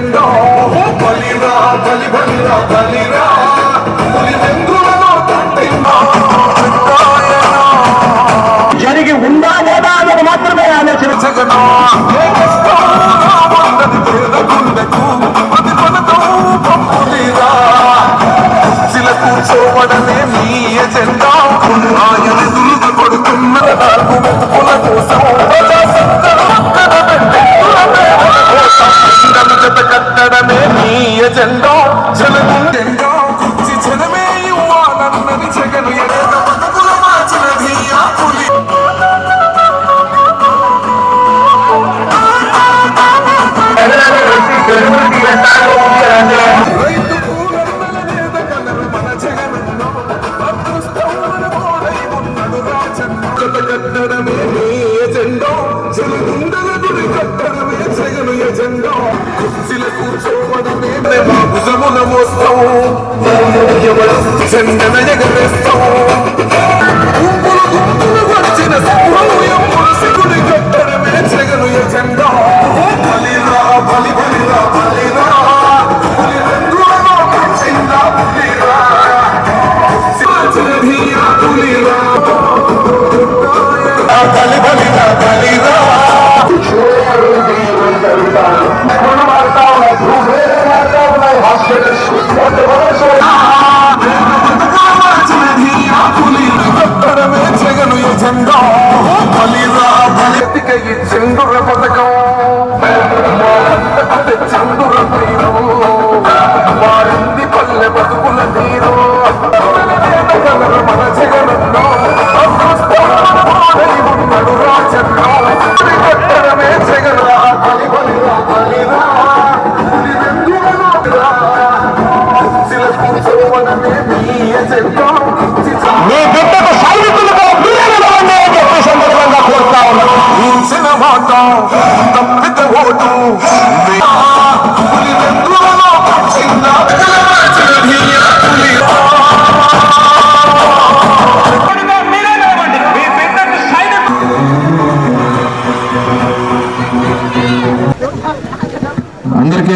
జెండా బలిరా బలి బలిరా. బలిరా పులి వెందులలో తట్టిందా జరిగి ఉందా లేదా అన్నది మాత్రమే కుర్చీల కూర్చోవడమే మీ ఎజెండా. ఆయన దులుగ కొడుతున్న నాలుగు మెతుకుల కోసం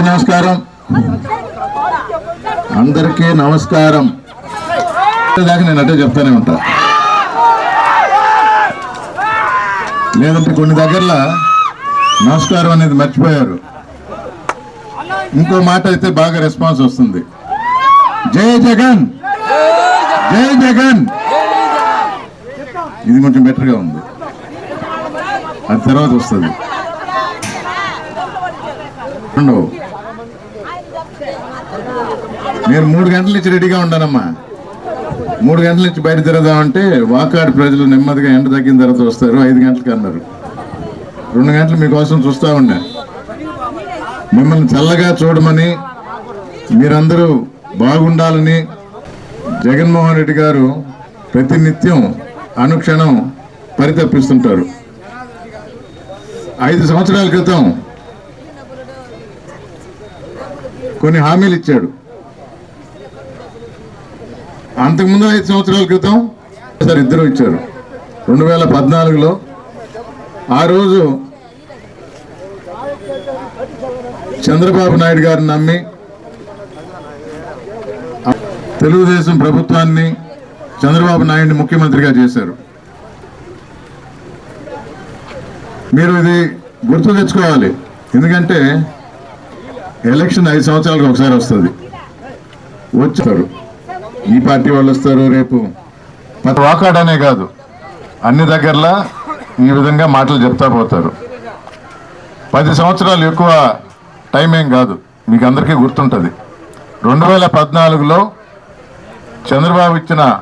నమస్కారం. అందరికీ నమస్కారం. దాకా నేను అటే చెప్తానే ఉంటా. లేదంటే కొన్ని దగ్గరలో నమస్కారం అనేది మర్చిపోయారు. ఇంకో మాట అయితే బాగా రెస్పాన్స్ వస్తుంది. జై జగన్! జై జగన్! ఇది కొంచెం బెటర్గా ఉంది. అది తర్వాత వస్తుంది. రెండవ మీరు మూడు గంటల నుంచి రెడీగా ఉండానమ్మా. మూడు గంటల నుంచి బయట తిరగదామంటే వాకాడు ప్రజలు నెమ్మదిగా ఎండ తగ్గిన తర్వాత వస్తారు ఐదు గంటలకు అన్నారు. రెండు గంటలు మీకోసం చూస్తూ ఉన్నా. మిమ్మల్ని చల్లగా చూడమని మీరందరూ బాగుండాలని జగన్మోహన్ రెడ్డి గారు ప్రతినిత్యం అనుక్షణం పరితప్పిస్తుంటారు ఐదు సంవత్సరాల క్రితం కొన్ని హామీలు ఇచ్చాడు. అంతకుముందు ఐదు సంవత్సరాల క్రితం సార్ ఇద్దరు ఇచ్చారు. రెండు వేల పద్నాలుగులో ఆ రోజు చంద్రబాబు నాయుడు గారిని నమ్మి తెలుగుదేశం ప్రభుత్వాన్ని చంద్రబాబు నాయుడిని ముఖ్యమంత్రిగా చేశారు. మీరు ఇది గుర్తు తెచ్చుకోవాలి. ఎందుకంటే ఎలక్షన్ ఐదు సంవత్సరాలకు ఒకసారి వస్తుంది. వచ్చారు. ఈ పార్టీ వాళ్ళు వస్తారు రేపు. వాకాడనే కాదు. అన్ని దగ్గరలా ఈ విధంగా మాటలు చెప్తా పోతారు. పది సంవత్సరాలు ఎక్కువ టైం ఏం కాదు. మీకు అందరికీ గుర్తుంటుంది. రెండు వేల పద్నాలుగులో చంద్రబాబు ఇచ్చిన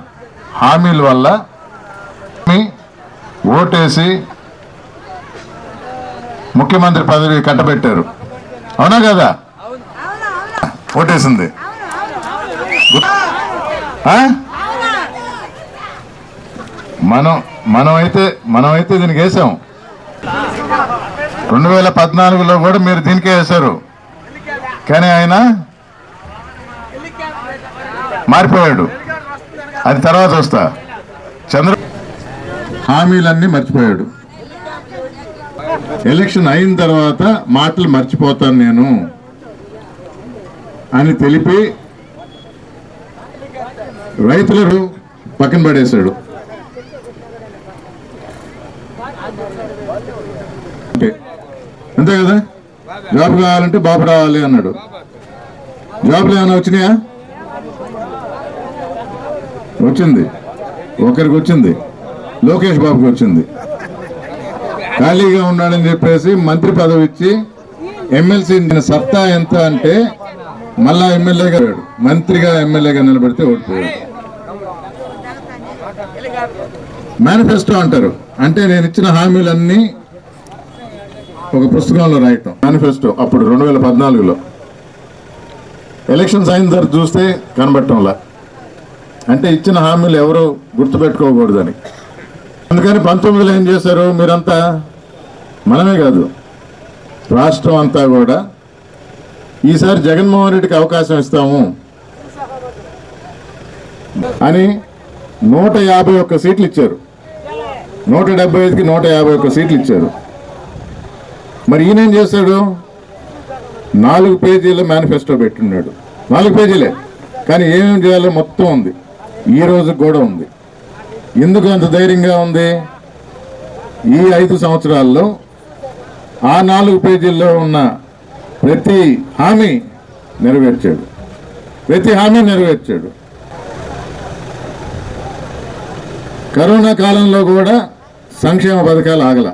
హామీల వల్ల మీ ఓటేసి ముఖ్యమంత్రి పదవి కట్టబెట్టారు. అవునా కదా? ఓటేసింది? మనం మనమైతే మనమైతే దీనికి వేసాం. రెండు వేల పద్నాలుగులో కూడా మీరు దీనికే వేశారు. కానీ ఆయన మారిపోయాడు. అది తర్వాత వస్తా. చంద్ర హామీలన్నీ మర్చిపోయాడు. ఎలక్షన్ అయిన తర్వాత మాటలు మర్చిపోతాను నేను అని తెలిపి రైతులను పక్కన పడేశాడు. అంతే కదా? జాబ్ కావాలంటే బాబు రావాలి అన్నాడు. జాబ్లు ఏమైనా వచ్చినాయా? వచ్చింది. ఒకరికి వచ్చింది. లోకేష్ బాబుకి వచ్చింది. ఖాళీగా ఉన్నాడని చెప్పేసి మంత్రి పదవి ఇచ్చి ఎమ్మెల్సీ సత్తా ఎంత అంటే మళ్ళా ఎమ్మెల్యేగా మంత్రిగా ఎమ్మెల్యేగా నిలబడితే ఓడిపోయాడు మేనిఫెస్టో అంటారు. అంటే నేను ఇచ్చిన హామీలన్నీ ఒక పుస్తకంలో రాయటం. మేనిఫెస్టో అప్పుడు రెండు వేల పద్నాలుగులో. ఎలక్షన్స్ అయిన తర్వాత చూస్తే కనబడటంలా. అంటే ఇచ్చిన హామీలు ఎవరు గుర్తుపెట్టుకోకూడదని. అందుకని పంతొమ్మిదిలో ఏం చేశారు మీరంతా? మనమే కాదు. రాష్ట్రం అంతా కూడా ఈసారి జగన్మోహన్ రెడ్డికి అవకాశం ఇస్తాము. అని నూట యాభై ఒక్క సీట్లు ఇచ్చారు. నూట డెబ్బై ఐదుకి నూట యాభై ఒక్క సీట్లు ఇచ్చారు. మరి ఈయనేం చేశాడు నాలుగు పేజీల మేనిఫెస్టో పెట్టున్నాడు. నాలుగు పేజీలే. కానీ ఏమేమి చేయాలో మొత్తం ఉంది. ఈ రోజు కూడా ఉంది. ఎందుకు అంత ధైర్యంగా ఉంది? ఈ ఐదు సంవత్సరాల్లో ఆ నాలుగు పేజీల్లో ఉన్న ప్రతి హామీ నెరవేర్చాడు. ప్రతి హామీ నెరవేర్చాడు. కరోనా కాలంలో కూడా సంక్షేమ పథకాలు ఆగల.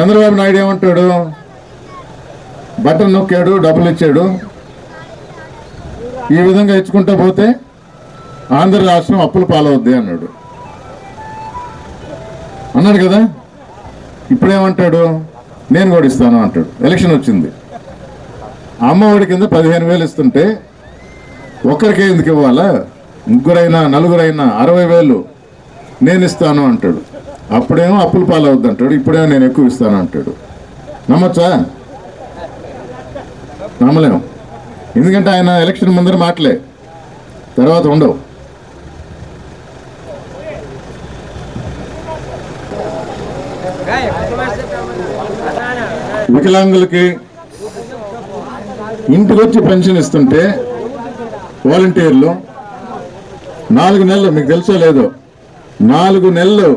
చంద్రబాబు నాయుడు ఏమంటాడు? బటన్ నొక్కాడు డబ్బులు ఇచ్చాడు. ఈ విధంగా ఇచ్చుకుంటూ పోతే ఆంధ్ర రాష్ట్రం అప్పుల పాలవద్ది అన్నాడు. అన్నాడు కదా? ఇప్పుడేమంటాడు? నేను కూడా ఇస్తాను అంటాడు. ఎలక్షన్ వచ్చింది. అమ్మఒడి కింద పదిహేను వేలు ఇస్తుంటే ఒక్కరికే ఎందుకు ఇవ్వాలా? ముగ్గురైనా నలుగురైనా అరవై వేలు నేను ఇస్తాను అంటాడు. అప్పుడేమో అప్పుల పాలవద్దు అంటాడు. ఇప్పుడేమో నేను ఎక్కువ ఇస్తాను అంటాడు. నమ్మచ్చా? నమ్మలేము ఎందుకంటే ఆయన ఎలక్షన్ ముందర మాటలే. తర్వాత ఉండవు. వికలాంగులకి ఇంటికి వచ్చి పెన్షన్ ఇస్తుంటే వాలంటీర్లు నాలుగు నెలలు మీకు తెలుసో లేదో నాలుగు నెలలు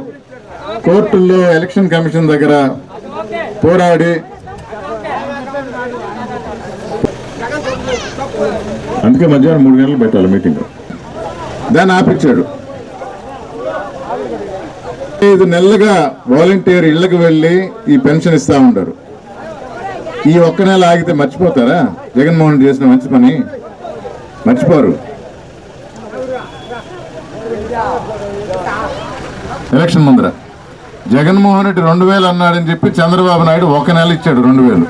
కోర్టుల్లో ఎలక్షన్ కమిషన్ దగ్గర పోరాడి అందుకే మధ్యాహ్నం మూడు గంటలు పెట్టాలి మీటింగ్. దాన్ని ఆపించాడు ఐదు నెలలుగా వాలంటీర్ ఇళ్ళకు వెళ్ళి ఈ పెన్షన్ ఇస్తా ఉంటారు ఈ ఒక్క నెల ఆగితే మర్చిపోతారా? జగన్మోహన్ రెడ్డి చేసిన మంచి పని మర్చిపోరు. ఎలక్షన్ ముందర. జగన్మోహన్ రెడ్డి రెండు వేలు అన్నాడని చెప్పి చంద్రబాబు నాయుడు ఒక నెల ఇచ్చాడు రెండు వేలు.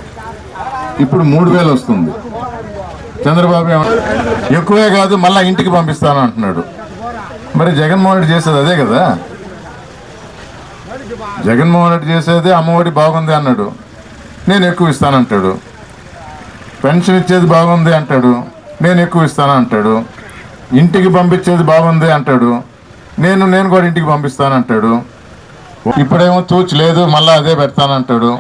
ఇప్పుడు మూడు వేలు వస్తుంది. చంద్రబాబు ఎక్కువే కాదు మళ్ళా ఇంటికి పంపిస్తాను అంటున్నాడు. మరి జగన్మోహన్ రెడ్డి చేసేది అదే కదా? జగన్మోహన్ రెడ్డి చేసేది అమ్మఒడి బాగుంది అన్నాడు. నేను ఎక్కువ ఇస్తానంటాడు. పెన్షన్ ఇచ్చేది బాగుంది అంటాడు. నేను ఎక్కువ ఇస్తాను అంటాడు. ఇంటికి పంపించేది బాగుంది అంటాడు. నేను నేను కూడా ఇంటికి పంపిస్తానంటాడు ఇప్పుడేమో తూచి లేదు మళ్ళీ అదే పెడతానంటాడు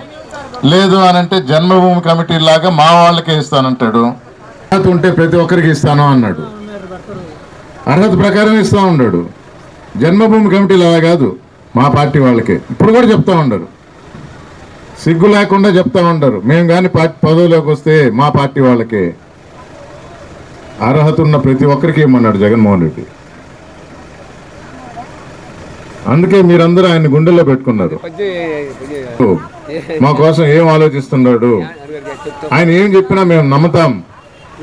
లేదు అని అంటే జన్మభూమి కమిటీ లాగా మా వాళ్ళకే ఇస్తానంటాడు అర్హత ఉంటే ప్రతి ఒక్కరికి ఇస్తాను అన్నాడు. అర్హత ప్రకారం ఇస్తా ఉన్నాడు జన్మభూమి కమిటీలు అలా కాదు మా పార్టీ వాళ్ళకే. ఇప్పుడు కూడా చెప్తా ఉండరు. సిగ్గు లేకుండా చెప్తా ఉంటారు. మేము కానీ పార్టీ పదవిలోకి వస్తే మా పార్టీ వాళ్ళకి అర్హత ఉన్న ప్రతి ఒక్కరికి ఇమ్మన్నాడు జగన్మోహన్ రెడ్డి? అందుకే మీరందరూ ఆయన గుండెల్లో పెట్టుకున్నారు. మా కోసం ఏం ఆలోచిస్తున్నాడు? ఆయన ఏం చెప్పినా మేము నమ్ముతాం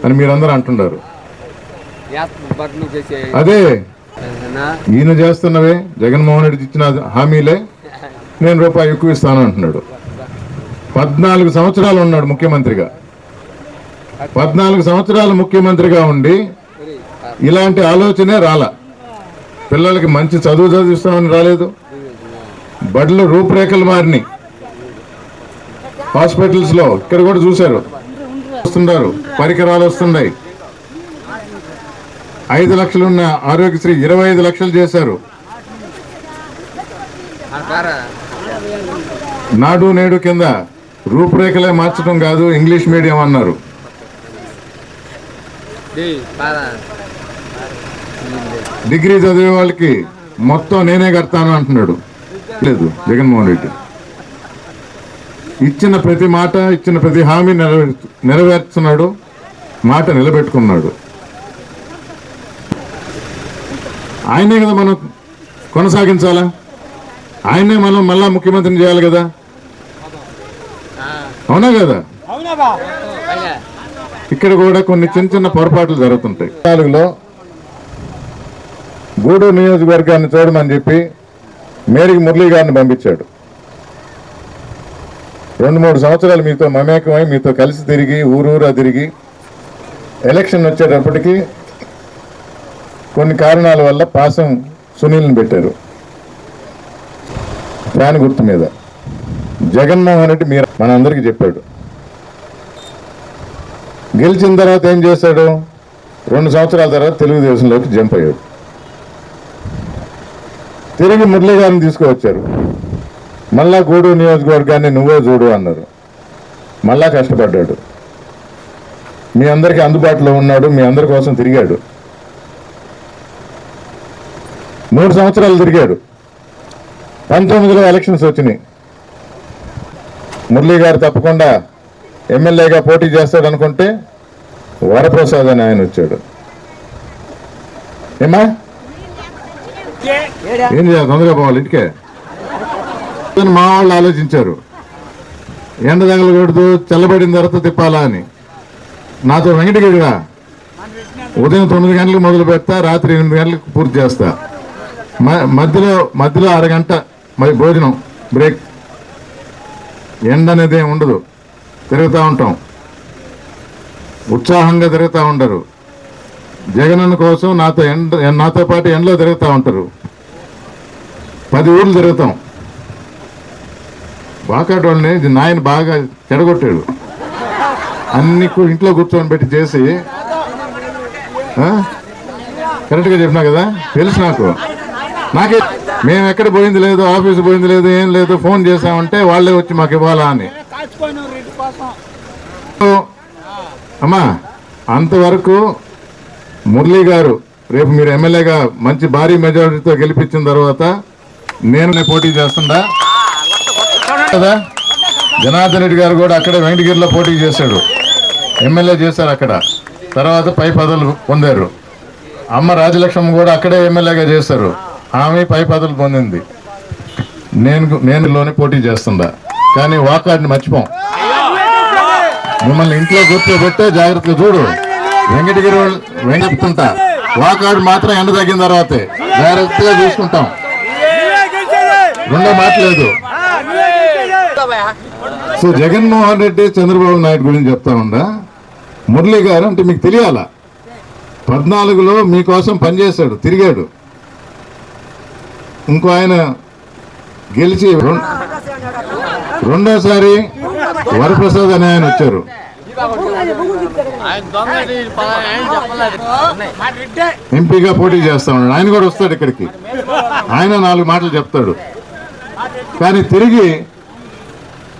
అని మీరందరూ అంటున్నారు. అదే ఈయన చేస్తున్నవే జగన్మోహన్ రెడ్డి ఇచ్చిన హామీలే నేను రూపాయి ఎక్కువ ఇస్తాను అంటున్నాడు. పద్నాలుగు సంవత్సరాలు ఉన్నాడు ముఖ్యమంత్రిగా. పద్నాలుగు సంవత్సరాలు ముఖ్యమంత్రిగా ఉండి ఇలాంటి ఆలోచనే రాల. పిల్లలకి మంచి చదువు చదివిస్తామని రాలేదు. బడులు రూపురేఖలు మారినాయి. హాస్పిటల్స్లో ఇక్కడ కూడా చూశారు. వస్తున్నారు. పరికరాలు వస్తున్నాయి. ఐదు లక్షలు ఉన్న ఆరోగ్యశ్రీ ఇరవై ఐదు లక్షలు చేశారు. నాడు నేడు కింద రూపురేఖలే మార్చడం కాదు ఇంగ్లీష్ మీడియం అన్నారు. డిగ్రీ చదివే వాళ్ళకి మొత్తం నేనే కడతాను అంటున్నాడు. లేదు జగన్మోహన్ రెడ్డి. ఇచ్చిన ప్రతి మాట ఇచ్చిన ప్రతి హామీ నెరవేర్చు నెరవేర్చున్నాడు మాట నిలబెట్టుకున్నాడు. ఆయనే కదా మనం కొనసాగించాలా? ఆయనే మనం మళ్ళా ముఖ్యమంత్రిని చేయాలి కదా? అవునా కదా? ఇక్కడ కూడా కొన్ని చిన్న చిన్న పొరపాట్లు జరుగుతుంటాయి. నాలుగులో గూడూరు నియోజకవర్గాన్ని చూడమని చెప్పి మేరికి మురళీ గారిని పంపించాడు. రెండు మూడు సంవత్సరాలు మీతో మమేకమై మీతో కలిసి తిరిగి ఊరూరా తిరిగి ఎలక్షన్ వచ్చేటప్పటికి కొన్ని కారణాల వల్ల పాసం సునీల్ని పెట్టారు. ఫ్యాన్ గుర్తు మీద. జగన్మోహన్ రెడ్డి మీరు మనందరికీ చెప్పాడు. గెలిచిన తర్వాత ఏం చేశాడు? రెండు సంవత్సరాల తర్వాత తెలుగుదేశంలోకి జంప్ అయ్యాడు. తిరిగి మురళీ గారిని తీసుకువచ్చారు. మళ్ళా గూడు నియోజకవర్గాన్ని నువ్వే చూడు అన్నారు. మళ్ళా కష్టపడ్డాడు. మీ అందరికీ అందుబాటులో ఉన్నాడు మీ అందరి కోసం తిరిగాడు. మూడు సంవత్సరాలు తిరిగాడు. పంతొమ్మిదిలో ఎలక్షన్స్ వచ్చినాయి. మురళీ గారు తప్పకుండా ఎమ్మెల్యేగా పోటీ చేస్తాడు అనుకుంటే వరప్రసాద్ అని ఆయన వచ్చాడు. ఏమా ఏం చేయాలి? తొందరగా పోవాలి ఇంటికే. మా వాళ్ళు ఆలోచించారు. ఎండ తగలకూడదు చల్లబడిన తర్వాత తిప్పాలా అని. నాతో వెంకటగిరిగా ఉదయం తొమ్మిది గంటలకు మొదలు పెడతా రాత్రి ఎనిమిది గంటలకు పూర్తి చేస్తా. మ- మధ్యలో మధ్యలో అరగంట మరి భోజనం బ్రేక్. ఎండ అనేది ఉండదు. తిరుగుతూ ఉంటాం. ఉత్సాహంగా తిరుగుతూ ఉండరు. జగనన్న కోసం నాతో ఎండ నాతో పాటు ఎండలో తిరుగుతూ ఉంటారు. పది ఊర్లు తిరుగుతాం. బాకాటి వాళ్ళని నాయన బాగా చెడగొట్టాడు. అన్ని ఇంట్లో కూర్చొని పెట్టి చేసి కరెక్ట్గా చెప్పినా కదా? తెలుసు నాకు. నాకే మేము ఎక్కడ పోయింది లేదు ఆఫీస్ పోయింది లేదు ఏం లేదు ఫోన్ చేసామంటే వాళ్ళే వచ్చి మాకు ఇవ్వాలా అని. అమ్మా అంతవరకు మురళీ గారు రేపు మీరు ఎమ్మెల్యేగా మంచి భారీ మెజారిటీతో గెలిపించిన తర్వాత నేను పోటీ చేస్తుందా? కదా? జనార్దన్ రెడ్డి గారు కూడా అక్కడే వెంకటగిరిలో పోటీ చేశాడు. ఎమ్మెల్యే చేశారు అక్కడ. తర్వాత పై పదవులు పొందారు. అమ్మ రాజలక్ష్మి కూడా అక్కడే ఎమ్మెల్యేగా చేశారు. ఆమె పై పదవులు పొందింది. నేను నేను లోనే పోటీ చేస్తుందా? కానీ వాకాడిని మర్చిపోం. మిమ్మల్ని ఇంట్లో కూర్చోబెట్టే జాగ్రత్తగా చూడు. వెంకటగిరి వాళ్ళు వెంకటుంటా వాకాడు మాత్రం ఎండ తగ్గిన తర్వాతే జాగ్రత్తగా చూసుకుంటాం. రెండో మాట్లేదు సో జగన్మోహన్ రెడ్డి చంద్రబాబు నాయుడు గురించి చెప్తా ఉందా మురళి గారు అంటే మీకు తెలియాలా? పద్నాలుగులో మీకోసం పనిచేశాడు తిరిగాడు. ఇంకో ఆయన గెలిచి రెండోసారి వరప్రసాద్ అనే ఆయన వచ్చారు. ఎంపీగా పోటీ చేస్తా ఉన్నాడు. ఆయన కూడా వస్తాడు ఇక్కడికి. ఆయన నాలుగు మాటలు చెప్తాడు. కానీ తిరిగి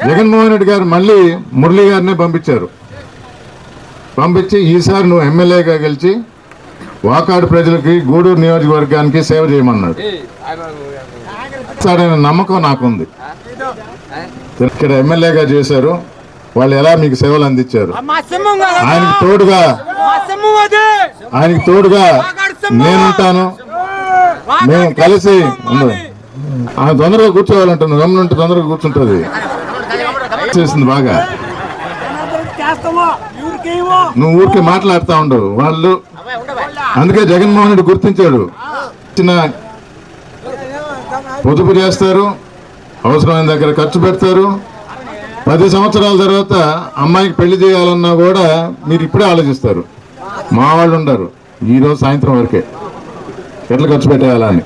జగన్మోహన్ రెడ్డి గారు మళ్ళీ మురళీ గారినే పంపించారు. పంపించి ఈసారి నువ్వు ఎమ్మెల్యేగా గెలిచి వాకాడు ప్రజలకి గూడూరు నియోజకవర్గానికి సేవ చేయమన్నాడు. సరైన నమ్మకం నాకుంది. ఇక్కడ ఎమ్మెల్యేగా చేశారు. వాళ్ళు ఎలా మీకు సేవలు అందించారు? ఆయనకి తోడుగా ఆయనకి తోడుగా నేనుంటాను. మేము కలిసి ఉండు. ఆ తొందరగా కూర్చోవాలంటున్నా గమనుంటే తొందరగా కూర్చుంటుంది. చేసింది బాగా. నువ్వు ఊరికే మాట్లాడుతూ ఉండవు వాళ్ళు అందుకే జగన్మోహన్ రెడ్డి గుర్తించాడు. చిన్న పొదుపు చేస్తారు అవసరమైన దగ్గర ఖర్చు పెడతారు. పది సంవత్సరాల తర్వాత అమ్మాయికి పెళ్ళి చేయాలన్నా కూడా మీరు ఇప్పుడే ఆలోచిస్తారు. మా వాళ్ళు ఉండరు. ఈ రోజు సాయంత్రం వరకే. ఎట్లా ఖర్చు పెట్టేయాలా అని.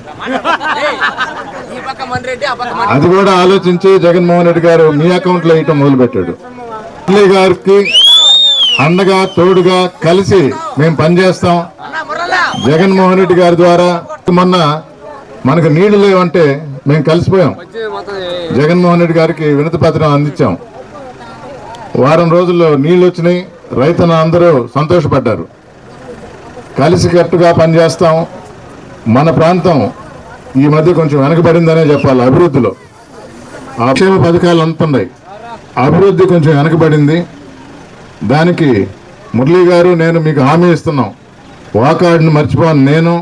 అది కూడా ఆలోచించి జగన్మోహన్ రెడ్డి గారు మీ అకౌంట్లో వేయటం మొదలు పెట్టాడు మురళీ గారికి అండగా తోడుగా కలిసి మేము పనిచేస్తాం. జగన్మోహన్ రెడ్డి గారి ద్వారా మొన్న మనకు నీళ్ళు లేవంటే మేము కలిసిపోయాం. జగన్మోహన్ రెడ్డి గారికి వినతి పత్రం అందించాం. వారం రోజుల్లో నీళ్ళు వచ్చినాయి. రైతులు అందరూ సంతోషపడ్డారు. కలిసికట్టుగా పనిచేస్తాం. మన ప్రాంతం ఈ మధ్య కొంచెం వెనకబడిందనే చెప్పాలి అభివృద్ధిలో. ఆక్షేమ పథకాలు అందుతున్నాయి అభివృద్ధి కొంచెం వెనకబడింది. దానికి మురళీ గారు నేను మీకు హామీ ఇస్తున్నాం. వాకాడ్ని మర్చిపోను. నేను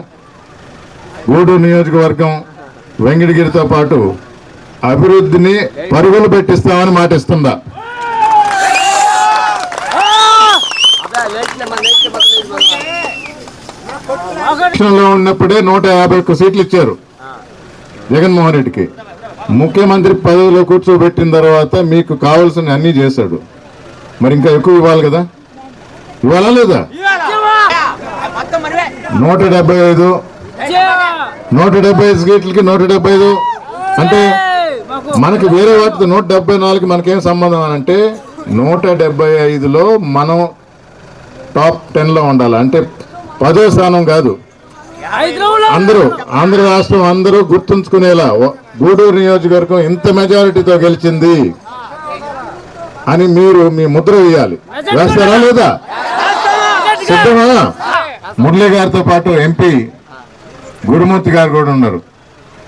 గూడూరు నియోజకవర్గం వెంకటగిరితో పాటు అభివృద్ధిని పరుగులు పెట్టిస్తామని మాటిస్తుందా ఎలక్షన్లో ఉన్నప్పుడే నూట యాభై ఒక్క సీట్లు ఇచ్చారు జగన్మోహన్ రెడ్డికి. ముఖ్యమంత్రి పదవిలో కూర్చోబెట్టిన తర్వాత మీకు కావాల్సిన అన్నీ చేశాడు. మరి ఇంకా ఎక్కువ ఇవ్వాలి కదా? ఇవ్వాలా లేదా? నూట డెబ్బై ఐదు. నూట డెబ్బై ఐదు సీట్లకి నూట డెబ్బై ఐదు. అంటే మనకి వేరే వాటితో నూట డెబ్బై నాలుగు మనకేం సంబంధం అని అంటే నూట డెబ్బై ఐదులో మనం టాప్ టెన్లో ఉండాలి. అంటే పదో స్థానం కాదు. అందరూ ఆంధ్ర రాష్ట్రం అందరూ గుర్తుంచుకునేలా గూడూరు నియోజకవర్గం ఇంత మెజారిటీతో గెలిచింది. అని మీరు మీ ముద్ర వేయాలి. వేస్తారా లేదా? సిద్ధమా? మురళీ గారితో పాటు ఎంపీ గురుమూర్తి గారు కూడా ఉన్నారు.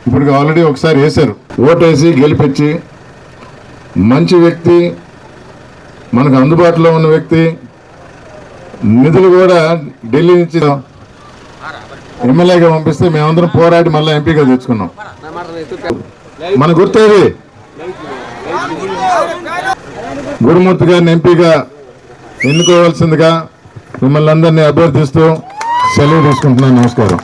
ఇప్పుడు ఆల్రెడీ ఒకసారి వేశారు. ఓటేసి గెలిపించి మంచి వ్యక్తి మనకు అందుబాటులో ఉన్న వ్యక్తి నిధులు కూడా ఢిల్లీ నుంచి ఎమ్మెల్యేగా పంపిస్తే మేమందరం పోరాడి మళ్ళీ ఎంపీగా తెచ్చుకున్నాం. మన గుర్తేది గురుమూర్తి గారిని ఎంపీగా ఎన్నుకోవాల్సిందిగా మిమ్మల్ని అందరినీ అభ్యర్థిస్తూ సెలవు తీసుకుంటున్నాను. నమస్కారం.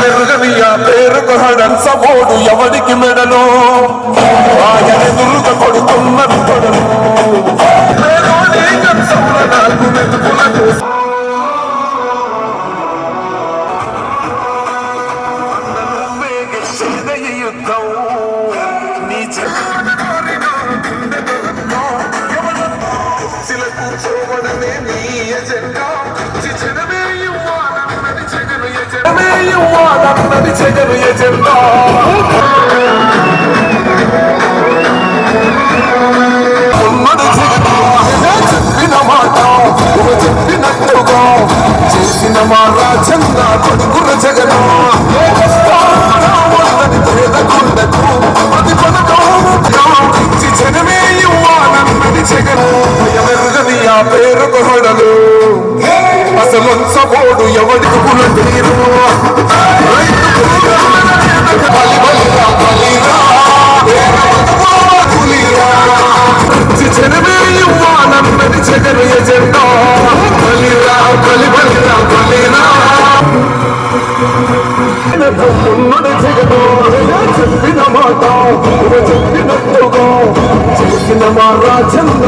ఎరుగని ఎవరికి మెడలో ఆయన ఎదురుగ కొడుతున్నది కొడలు యుద్ధం. ఎజెండా ఇవ్వాలన్నది ఎజెండా ఉన్నది జగను చెప్పిన మాట చెప్పినట్టుగా చేసిన మా రాజన్న కొడుకుల జగను ఏ కష్టాలు ఉన్నది పేరుకు హొడలు అసలు సబోడు ఇవ్వాలన్నది జగను ఎజెండా బలిరా బలి బలిరా బలిరా ఉన్నది చెప్పిన మాట చెప్పినట్టుగా చెప్పిన మా రాజన్న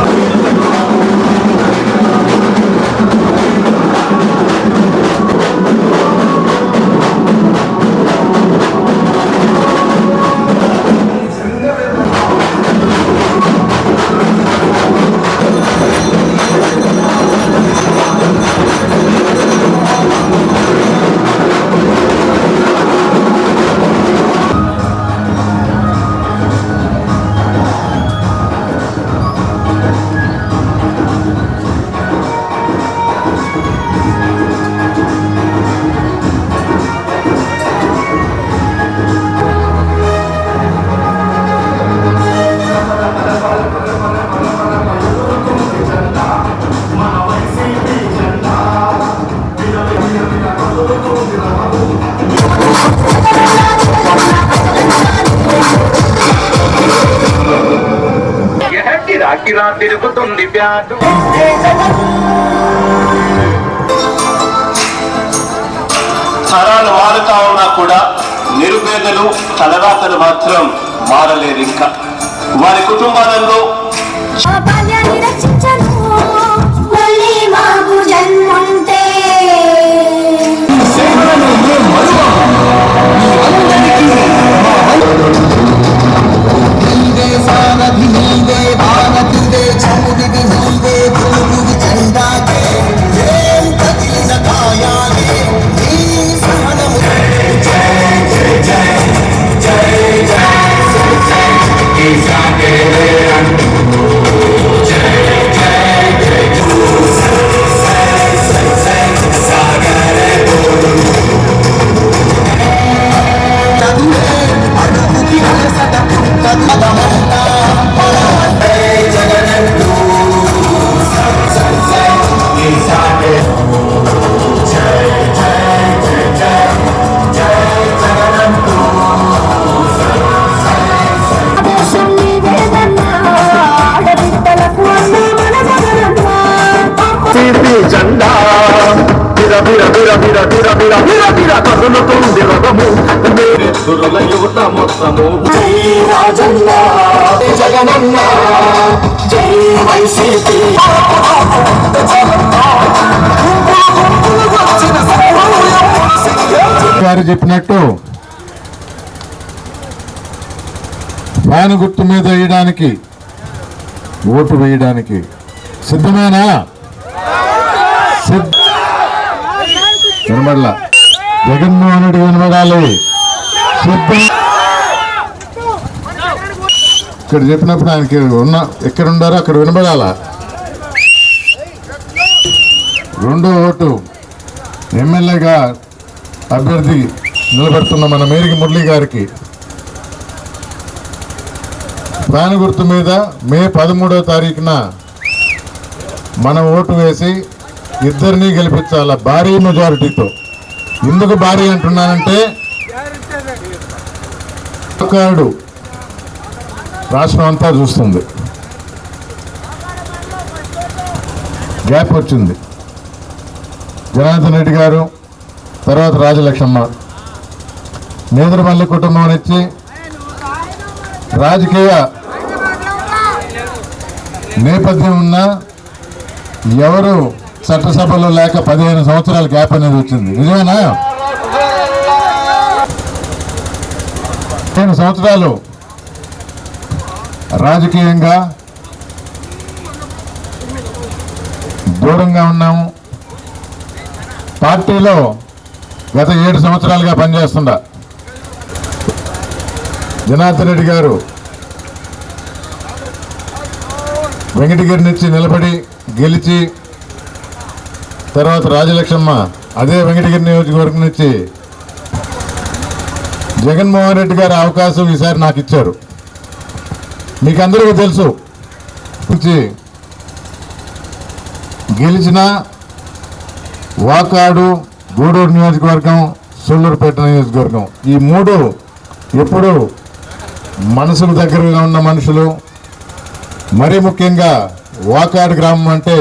తరాలు మారుతా ఉన్నా కూడా నిరుపేదలు తలరాతలు మాత్రం మారలేదు ఇంకా. వారి కుటుంబాలలో కదులుతుంది రథము మేరెత్తురుల యువత మొత్తము గారు చెప్పినట్టు ఫ్యాన్ గుర్తు మీద వేయడానికి ఓటు వేయడానికి సిద్ధమేనా? సిద్ధ. వినబడలా. జగన్మోహన్ రెడ్డి వినబడాలి ఇక్కడ చెప్పినప్పుడు ఆయనకి ఉన్న ఎక్కడ ఉండారో అక్కడ వినబడాలా? రెండో ఓటు. ఎమ్మెల్యేగా అభ్యర్థి నిలబడుతున్న మన మేరికి మురళి గారికి. ఫ్యాన్ గుర్తు మీద మే పదమూడవ తారీఖున మన ఓటు వేసి ఇద్దరిని గెలిపించాల భారీ మెజారిటీతో ఎందుకు భారీ అంటున్నానంటే కార్డు రాష్ట్రం అంతా చూస్తుంది. గ్యాప్ వచ్చింది. జనార్దన్ రెడ్డి గారు తర్వాత రాజలక్ష్మమ్మ నేదురుమల్లి కుటుంబం నుంచి రాజకీయ నేపథ్యం ఉన్న ఎవరు చట్టసభలో లేక పదిహేను సంవత్సరాల గ్యాప్ అనేది వచ్చింది. నిజమేనా? పదిహేను సంవత్సరాలు రాజకీయంగా దూరంగా ఉన్నాము. పార్టీలో గత ఏడు సంవత్సరాలుగా పనిచేస్తుండా జనార్దన్ రెడ్డి గారు వెంకటగిరి నుంచి నిలబడి గెలిచి తర్వాత రాజలక్ష్మమ్మ అదే వెంకటగిరి నియోజకవర్గం నుంచి జగన్మోహన్ రెడ్డి గారి అవకాశం ఈసారి నాకు ఇచ్చారు. మీకు అందరికీ తెలుసు గెలిచిన వాకాడు గూడూరు నియోజకవర్గం సూళ్ళూరుపేట నియోజకవర్గం. ఈ మూడు ఎప్పుడు మనసుల దగ్గరగా ఉన్న మనుషులు. మరీ ముఖ్యంగా వాకాడు గ్రామం అంటే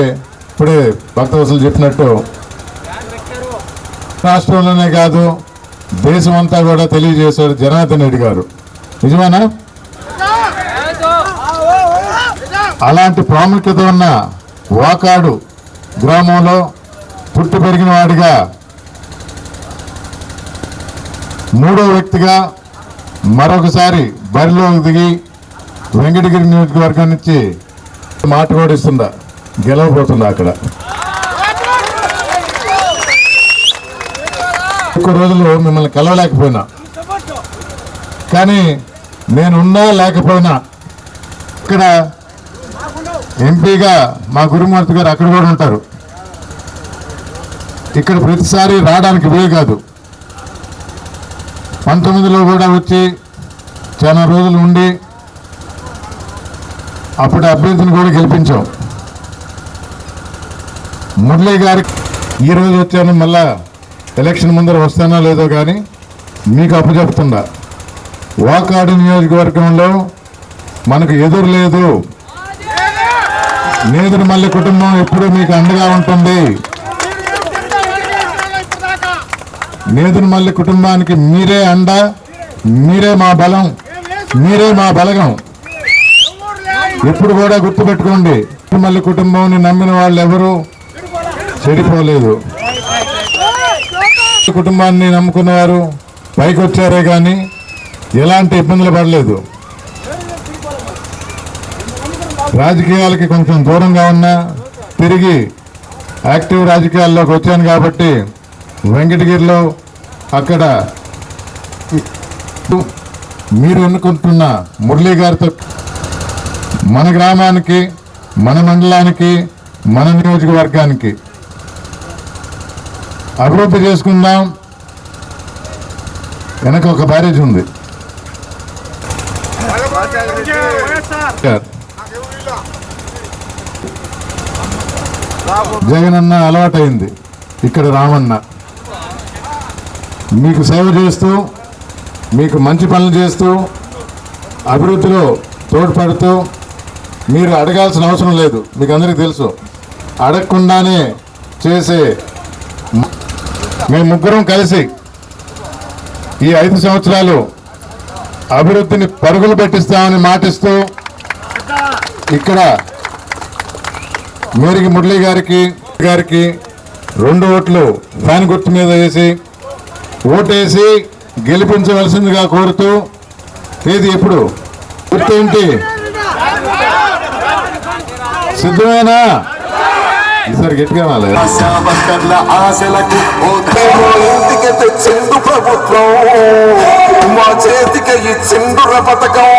ఇప్పుడే భక్తవసులు చెప్పినట్టు రాష్ట్రంలోనే కాదు దేశం అంతా కూడా తెలియజేశారు జనార్దన్ రెడ్డి గారు. నిజమేనా? అలాంటి ప్రాముఖ్యత ఉన్న వాకాడు గ్రామంలో పుట్టి పెరిగిన వాడిగా మూడో వ్యక్తిగా మరొకసారి బరిలో దిగి వెంకటగిరి నియోజకవర్గం నుంచి మాట కూడా ఇస్తుందా గెలవబోతుందా అక్కడ. ఒక్క రోజులు మిమ్మల్ని కలవలేకపోయినా. కానీ నేనున్నా లేకపోయినా ఇక్కడ ఎంపీగా మా గురుమూర్తి గారు అక్కడ కూడా ఉంటారు. ఇక్కడ ప్రతిసారి రావడానికి వీలు కాదు. పంతొమ్మిదిలో కూడా వచ్చి చాలా రోజులు ఉండి అప్పుడు అభ్యర్థిని కూడా గెలిపించాం. మురళీ గారికి ఈ రోజు వచ్చాను మళ్ళా ఎలక్షన్ ముందర వస్తానో లేదో కానీ మీకు అప్పచెప్తుండా వాకాడు నియోజకవర్గంలో మనకు ఎదురు లేదు. నేదురు మళ్ళీ కుటుంబం ఎప్పుడూ మీకు అండగా ఉంటుంది. నేదురు మల్లి కుటుంబానికి మీరే అండ మీరే మా బలం మీరే మా బలగం. ఎప్పుడు కూడా గుర్తుపెట్టుకోండి మళ్ళీ కుటుంబాన్ని నమ్మిన వాళ్ళు ఎవరు చెడిపోలేదు. కుటుంబాన్ని నమ్ముకున్నవారు పైకి వచ్చారే కానీ ఎలాంటి ఇబ్బందులు పడలేదు. రాజకీయాలకి కొంచెం దూరంగా ఉన్నా తిరిగి యాక్టివ్ రాజకీయాల్లోకి వచ్చాను కాబట్టి వెంకటగిరిలో అక్కడ మీరు ఎన్నుకుంటున్న మురళీ గారితో మన గ్రామానికి మన మండలానికి మన నియోజకవర్గానికి అభివృద్ధి చేసుకుందాం. వెనక ఒక బ్యారేజ్ ఉంది. జగన్ అన్న అలవాటైంది. ఇక్కడ రామన్న. మీకు సేవ చేస్తూ మీకు మంచి పనులు చేస్తూ అభివృద్ధిలో తోడ్పడుతూ మీరు అడగాల్సిన అవసరం లేదు. మీకు అందరికీ తెలుసు. అడగకుండానే చేసే మేము ముగ్గురం కలిసి ఈ ఐదు సంవత్సరాలు అభివృద్ధిని పరుగులు పెట్టిస్తామని మాటిస్తూ ఇక్కడ మేరికి మురళి గారికి గారికి రెండు ఓట్లు ఫ్యాన్ గుర్తు మీద వేసి ఓటేసి గెలిపించవలసిందిగా కోరుతూ ఏది గుర్తు ఏంటి? సిద్ధమేనా? ఈసారి గట్టిగా ఆశావకర్ల ఆశలకు ఇంటికి తెచ్చిండు ప్రభుత్వం. మా చేతికి ఇచ్చిండు పథకం